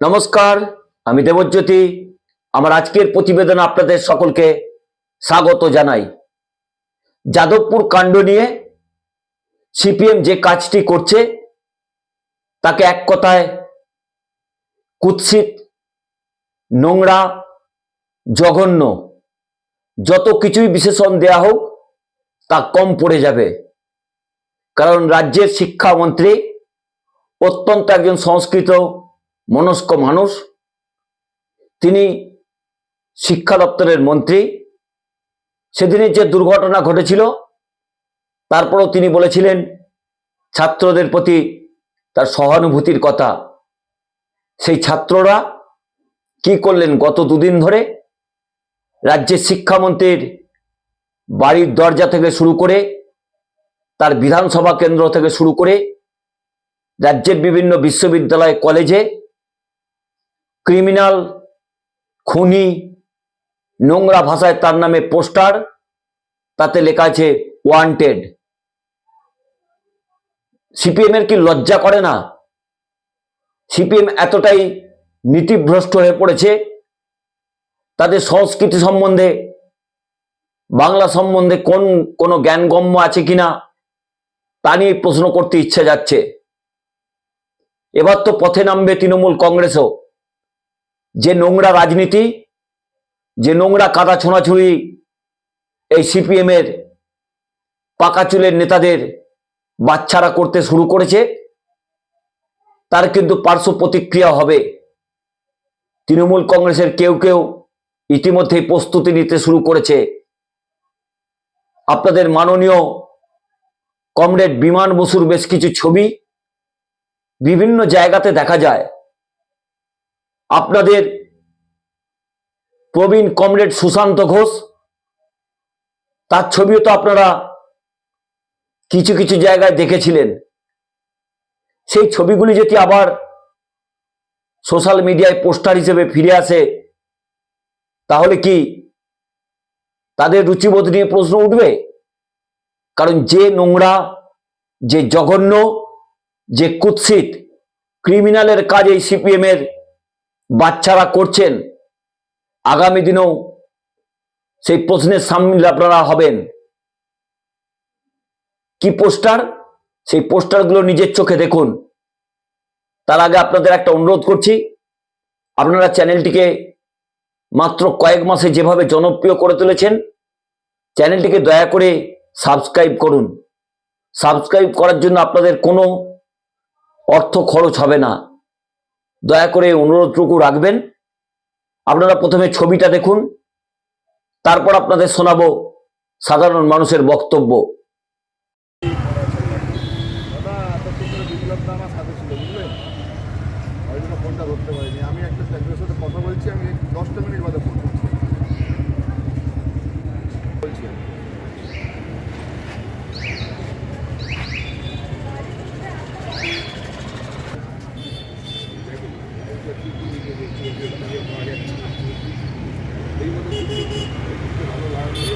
নমস্কার, আমি দেবজ্যোতি। আমার আজকের প্রতিবেদন আপনাদের সকলকে স্বাগত জানাই। যাদবপুর কাণ্ড নিয়ে সিপিএম যে কাজটি করছে, তাকে এক কথায় কুৎসিত, নোংরা, জঘন্য, যত কিছুই বিশেষণ দেয়া হোক, তা কম পড়ে যাবে। কারণ রাজ্যের শিক্ষামন্ত্রী অত্যন্ত একজন সংস্কৃত মনস্ক মানুষ, তিনি শিক্ষা দপ্তরের মন্ত্রী। সেদিনের যে দুর্ঘটনা ঘটেছিল, তারপরও তিনি বলেছিলেন, ছাত্রদের প্রতি তার সহানুভূতির কথা। সেই ছাত্ররা কি করলেন গত দুদিন ধরে? রাজ্যের শিক্ষামন্ত্রীর বাড়ির দরজা থেকে শুরু করে, তার বিধানসভা কেন্দ্র থেকে শুরু করে, রাজ্যের বিভিন্ন বিশ্ববিদ্যালয় কলেজে ক্রিমিনাল, খুনি, নোংরা ভাষায় তার নামে পোস্টার, তাতে লেখা আছে ওয়ান্টেড। সিপিএম এর কি লজ্জা করে না? সিপিএম এতটাই নীতিভ্রষ্ট হয়ে পড়েছে, তাদের সংস্কৃতি সম্বন্ধে, বাংলা সম্বন্ধে কোন, কোনো জ্ঞানগম্য আছে কিনা, তা নিয়ে প্রশ্ন করতে ইচ্ছে যাচ্ছে। এবার তো পথে নামবে তৃণমূল কংগ্রেসও। যে নোংরা রাজনীতি, যে নোংরা কাদা ছোঁড়াছুড়ি এই সিপিএম এর পাকা চুলের নেতাদের বাচ্চারা করতে শুরু করেছে, তার কিন্তু পার্শ্ব প্রতিক্রিয়া হবে। তৃণমূল কংগ্রেসের কেউ কেউ ইতিমধ্যেই প্রস্তুতি নিতে শুরু করেছে। আপনাদের মাননীয় কমরেড বিমান বসুর বেশ কিছু ছবি বিভিন্ন জায়গাতে দেখা যায়। আপনাদের প্রবীণ কমরেড সুশান্ত ঘোষ, তার ছবিও তো আপনারা কিছু কিছু জায়গায় দেখেছিলেন। সেই ছবিগুলি যদি আবার সোশ্যাল মিডিয়ায় পোস্টার হিসেবে ফিরে আসে, তাহলে কি তাদের রুচিবোধ নিয়ে প্রশ্ন উঠবে? কারণ যে নোংরা, যে জঘন্য, যে কুৎসিত, ক্রিমিনালের কাজ এই সিপিএম এর বাচ্চারা করছেন, আগামী দিনেও সেই প্রশ্নের সামিল আপনারা হবেন। কি পোস্টার? সেই পোস্টারগুলো নিজের চোখে দেখুন। তার আগে আপনাদের একটা অনুরোধ করছি, আপনারা চ্যানেলটিকে মাত্র কয়েক মাসে যেভাবে জনপ্রিয় করে তুলেছেন, চ্যানেলটিকে দয়া করে সাবস্ক্রাইব করুন। সাবস্ক্রাইব করার জন্য আপনাদের কোনো অর্থ খরচ হবে না। দয়া করে অনুরোধটুকু রাখবেন। আপনারা প্রথমে ছবিটা দেখুন, তারপর আপনাদের শোনাবো সাধারণ মানুষের বক্তব্য। আমি একটা কথা বলছি, আমি দশটা মিনিট বাদে ফোন করছি বলছি আমি। এই মতো ভালো লাগছে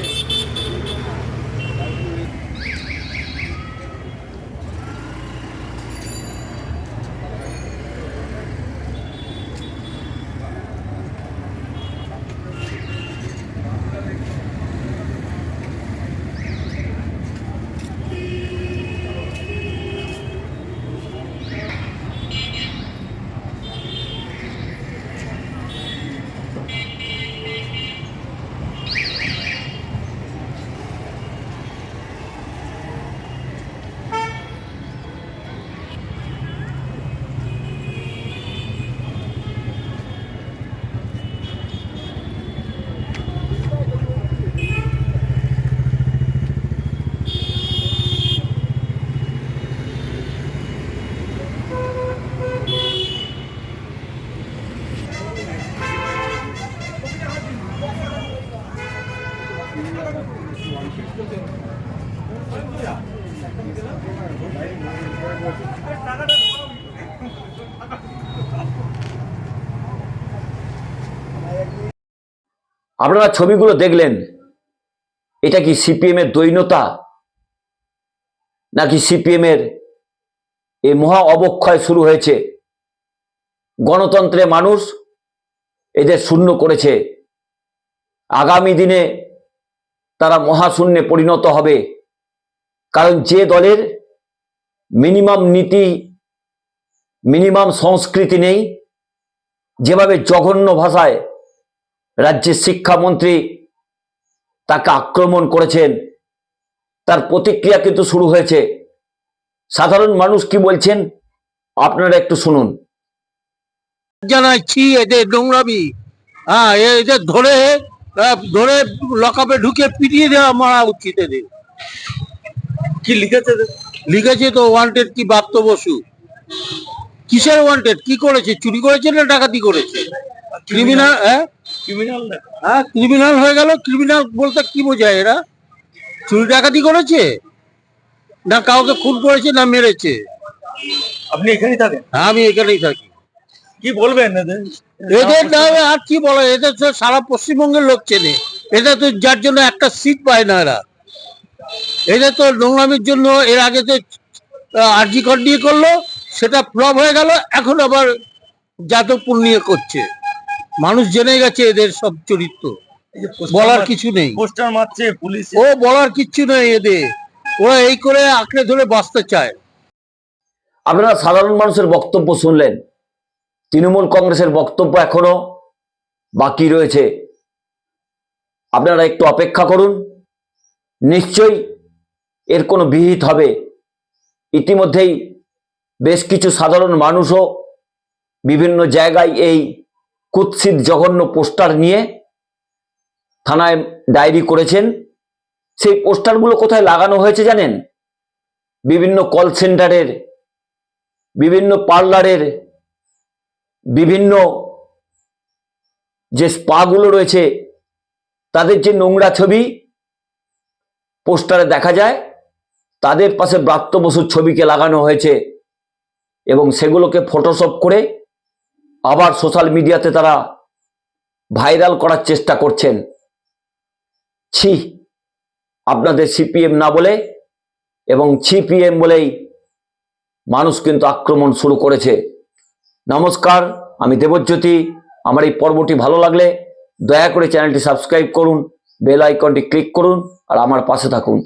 আপনারা ছবিগুলো দেখলেন। এটা কি সিপিএম এর দৈন্যতা? নাকি সিপিএম এর এই মহা অবক্ষয় শুরু হয়েছে? গণতন্ত্রে মানুষ এদের শূন্য করেছে। আগামী দিনে তারা মহাশূন্যে পরিণত হবে। কারণ যে দলের মিনিমাম নীতি মিনিমাম সংস্কৃতি নেই। যেভাবে জঘন্য ভাষায় রাজ্যের শিক্ষামন্ত্রী তাকে আক্রমণ করেছেন তার প্রতিক্রিয়া কিন্তু শুরু হয়েছে। সাধারণ মানুষ কি বলছেন আপনারা একটু শুনুন। জানাচ্ছি এদের নোংরামি? হ্যাঁ এদের ধরে ধরে লকাপে ঢুকে পিটিয়ে দেওয়া মারা উচিত এদের। কি লিখেছে লিখেছে তো ওয়ান্টেড কি বাপ্ত বসু? কিসের ওয়ান্টেড কি করেছে? চুরি করেছে না ডাকাতি করেছে? ক্রিমিনাল হ্যাঁ? ক্রিমিনাল হ্যাঁ ক্রিমিনাল হয়ে গেল। ক্রিমিনাল বলতে কি বোঝায় এরা? চুরি ডাকাতি করেছে? না কাউকে খুন করেছে না মেরেছে? আপনি এখানেই থাকেন? হ্যাঁ আমি এখানেই থাকি। কি বলবেন এদের? এদের নামে আর কি বলে? এদের তো সারা পশ্চিমবঙ্গের লোক চেনে। এটা তো যার জন্য একটা সিট পায় না এরা। এদের তো নোংরামির জন্য এর আগে তো আরজি কর নিয়ে করল সেটা ফ্লপ হয়ে গেল এখন আবার যাদবপুর নিয়ে করছে। মানুষ জেনে গেছে এদের সব চরিত্র। বলার কিছু নেই। পোস্টার মারছে পুলিশ। ও বলার কিছু নেই এদের। ওরা এই করে আঁকড়ে ধরে বাঁচতে চায়। আপনারা সাধারণ মানুষের বক্তব্য শুনলেন। তৃণমূল কংগ্রেসের বক্তব্য এখনও বাকি রয়েছে। আপনারা একটু অপেক্ষা করুন। নিশ্চয়ই এর কোনো বিহিত হবে। ইতিমধ্যেই বেশ কিছু সাধারণ মানুষও বিভিন্ন জায়গায় এই কুৎসিত জঘন্য পোস্টার নিয়ে থানায় ডায়েরি করেছেন। সেই পোস্টারগুলো কোথায় লাগানো হয়েছে জানেন? বিভিন্ন কল সেন্টারের, বিভিন্ন পার্লারের, বিভিন্ন যে স্পাগুলো রয়েছে, তাদের যে নোংরা ছবি পোস্টারে দেখা যায়। তাদের পাশে ব্রাত্য বসুর ছবিকে লাগানো হয়েছে এবং সেগুলোকে ফটোশপ করে আবার সোশ্যাল মিডিয়াতে তারা ভাইরাল করার চেষ্টা করছেন। ছি, আপনাদের সিপিএম না বলে এবং সিপিএম বলেই মানুষ কিন্তু আক্রমণ শুরু করেছে। নমস্কার, আমি দেবজ্যোতি। আমার এই পর্বটি ভালো লাগলে দয়া করে চ্যানেলটি সাবস্ক্রাইব করুন, বেল আইকনটি ক্লিক করুন আর আমার পাশে থাকুন।